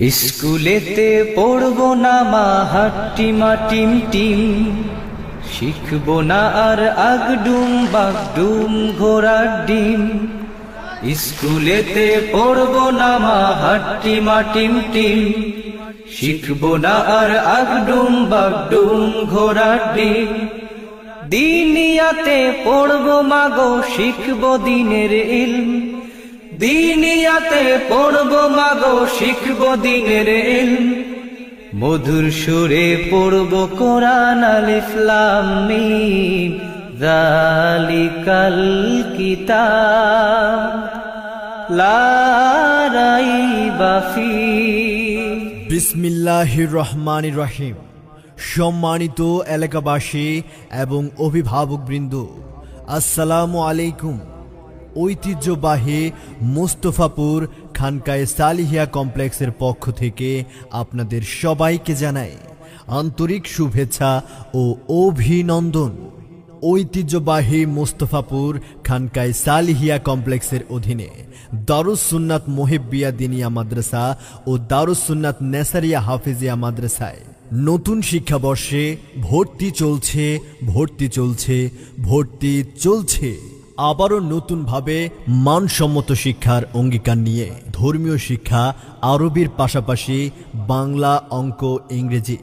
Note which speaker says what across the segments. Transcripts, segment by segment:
Speaker 1: স্কুলেতে পড়ব না মা হাট্টিমা টিম টিম। শিখব না আর আগডুম, বাগডুম ঘোড়ার ডিম। স্কুলেতে পড়ব না মা হাট্টিমা টিম টিম। শিখব না আর আগডুম, বাগডুম ঘোড়ার ডিম। দিনিয়াতে পড়ব মাগো শিখব দিনের ইলম। দিনিয়াতে পড়ব মাগো, শিখব দিনের মধুর সুরে পড়ব কোরআন আলিফলাম জালিকাল কিতাব। লা রাইবা ফিহ
Speaker 2: বিসমিল্লাহির রহমান রহিম। সম্মানিত এলাকাবাসী এবং অভিভাবকবৃন্দ, আসসালামু আলাইকুম। ঐতিহ্যবাহী মোস্তফাপুর খানকায় সালিহিয়া কমপ্লেক্সের পক্ষ থেকে আপনাদের সবাইকে জানাই আন্তরিক শুভেচ্ছা ও অভিনন্দন। ঐতিহ্যবাহী মোস্তফাপুর খানকায় সালিহিয়া কমপ্লেক্সের অধীনে দারুস সুন্নাত মোহেব্বিয়া দিনিয়া মাদ্রাসা ও দারুস সুন্নাত নেসারিয়া হাফিজিয়া মাদ্রাসায় নতুন শিক্ষাবর্ষে ভর্তি চলছে ভর্তি চলছে ভর্তি চলছে। আবারও নতুনভাবে মানসম্মত শিক্ষার অঙ্গীকার নিয়ে ধর্মীয় শিক্ষা আরবির পাশাপাশি বাংলা অঙ্ক, ইংরেজি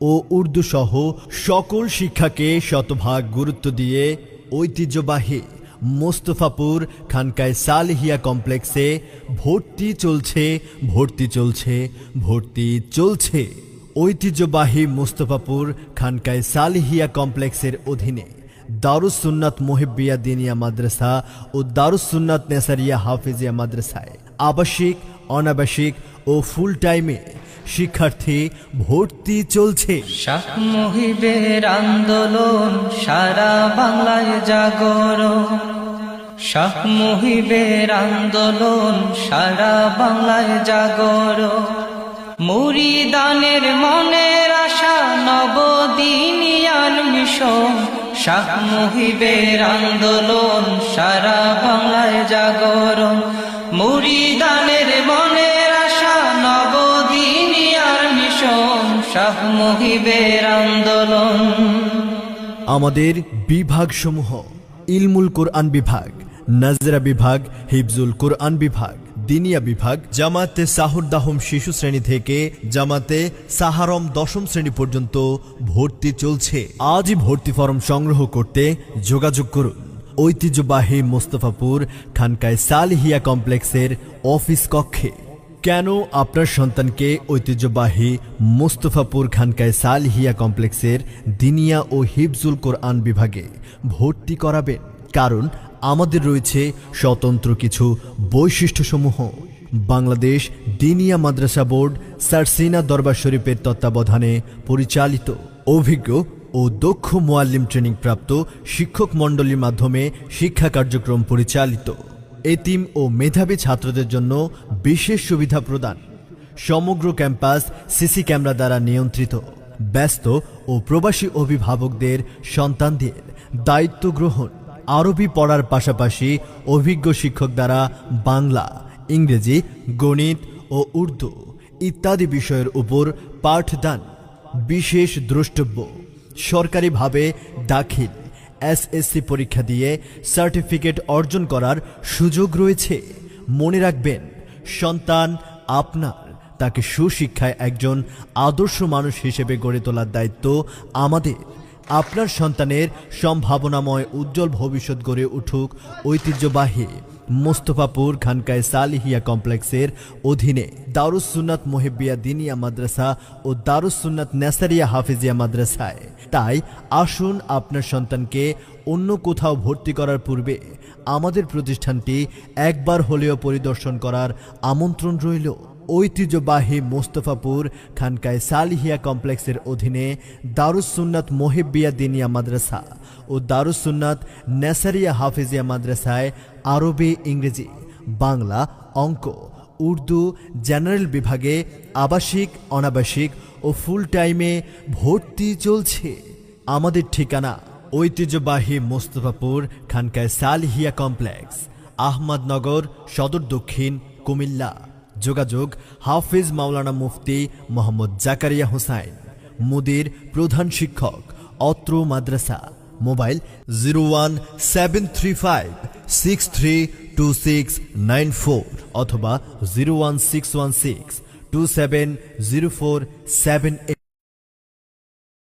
Speaker 2: ও উর্দু সহ সকল শিক্ষাকে শতভাগ গুরুত্ব দিয়ে ঐতিহ্যবাহী মোস্তফাপুর খানকায় সালহিয়া কমপ্লেক্সে ভর্তি চলছে ভর্তি চলছে ভর্তি চলছে। ঐতিহ্যবাহী মোস্তফাপুর খানকায় সালহিয়া কমপ্লেক্সের অধীনে দারুস সুন্নাত মোহিব্বিয়া দিনিয়া মাদ্রাসা ও দারুস সুন্নাত নেসারিয়া হাফিজিয়া মাদ্রাসায় আবাসিক, অনাবাসিক ও ফুল টাইমে শিক্ষার্থী ভর্তি চলছে।
Speaker 1: আন্দোলন সারা বাংলায় জাগর শাহ মুহিবের আন্দোলন সারা বাংলায় জাগর মুরিদানের মনের আশা নবদিনিয়ান মিশন। শাহ মুহিবের আন্দোলন সারা বাংলায় জাগরণ। মুরিদানের মনের আশা নবদিনিয়ার মিশন শাহ মুহিবের আন্দোলন।
Speaker 2: আমাদের বিভাগসমূহ, ইলমুল কোরআন বিভাগ। নাজরা বিভাগ, হিফজুল কোরআন বিভাগ, দিনিয়া বিভাগ জামাতে সাহুরদাহম শিশু শ্রেণি থেকে জামাতে সাহারম দশম শ্রেণি পর্যন্ত ভর্তি চলছে। আজই ভর্তি ফর্ম সংগ্রহ করতে যোগাযোগ করুন। ঐতিহ্যবাহী মোস্তফাপুর খানকায় সালহিয়া কমপ্লেক্সের অফিস কক্ষে। কেন আপনার সন্তানকে ঐতিহ্যবাহী মোস্তফাপুর খানকায় সালহিয়া কমপ্লেক্সের দিনিয়া ও হিফজুল কোরআন বিভাগে ভর্তি করাবেন? কারণ আমাদের রয়েছে স্বতন্ত্র কিছু বৈশিষ্ট্যসমূহ। বাংলাদেশ দিনিয়া মাদ্রাসা বোর্ড সারসিনা দরবার শরীফের তত্ত্বাবধানে পরিচালিত অভিজ্ঞ ও দক্ষ মোয়াল্লিম ট্রেনিং প্রাপ্ত শিক্ষক মণ্ডলীর মাধ্যমে শিক্ষা কার্যক্রম পরিচালিত। এতিম ও মেধাবী ছাত্রদের জন্য বিশেষ সুবিধা প্রদান। সমগ্র ক্যাম্পাস সিসি ক্যামেরা দ্বারা নিয়ন্ত্রিত। ব্যস্ত ও প্রবাসী অভিভাবকদের সন্তানদের দায়িত্ব গ্রহণ। আরবি পড়ার পাশাপাশি অভিজ্ঞ শিক্ষক দ্বারা বাংলা, ইংরেজি, গণিত ও উর্দু ইত্যাদি বিষয়ের উপর পাঠদান বিশেষ দ্রষ্টব্য। সরকারিভাবে দাখিল এসএসসি পরীক্ষা দিয়ে সার্টিফিকেট অর্জন করার সুযোগ রয়েছে। মনে রাখবেন, সন্তান আপনার, তাকে সুশিক্ষায় একজন আদর্শ মানুষ হিসেবে গড়ে তোলার দায়িত্ব আমাদের। আপনার সন্তানের সম্ভাবনাময় উজ্জ্বল ভবিষ্যৎ গড়ে উঠুক ঐতিহ্যবাহী মোস্তফাপুর খানকায় সালিহিয়া কমপ্লেক্সের অধীনে দারুস সুন্নাত মোহেবিয়া দিনিয়া মাদ্রাসা ও দারুস সুন্নাত নেসারিয়া হাফিজিয়া মাদ্রাসায়। তাই আসুন আপনার সন্তানকে অন্য কোথাও ভর্তি করার পূর্বে আমাদের প্রতিষ্ঠানটি একবার হলেও পরিদর্শন করার আমন্ত্রণ রইল। ঐতিহ্যবাহী মোস্তফাপুর খানকায় সালিহিয়া কমপ্লেক্সের অধীনে দারুসুন্নাত মোহেব্বিয়া দিনিয়া মাদ্রাসা ও দারুসুন্নাত নেসারিয়া হাফিজিয়া মাদ্রাসায় আরবি, ইংরেজি, বাংলা অঙ্ক, উর্দু, জেনারেল বিভাগে আবাসিক, অনাবাসিক ও ফুল টাইমে ভর্তি চলছে। আমাদের ঠিকানা ঐতিহ্যবাহী মোস্তফাপুর খানকায় সালহিয়া কমপ্লেক্স, আহমদনগর, সদর দক্ষিণ কুমিল্লা। যোগাযোগ হাফিজ মাওলানা মুফতি মোহাম্মদ জাকারিয়া হোসাইন, মুদির প্রধান শিক্ষক, অত্র মাদ্রাসা, mobile zero one seven three five six three two six nine four অথবা zero one six one six two seven zero four seven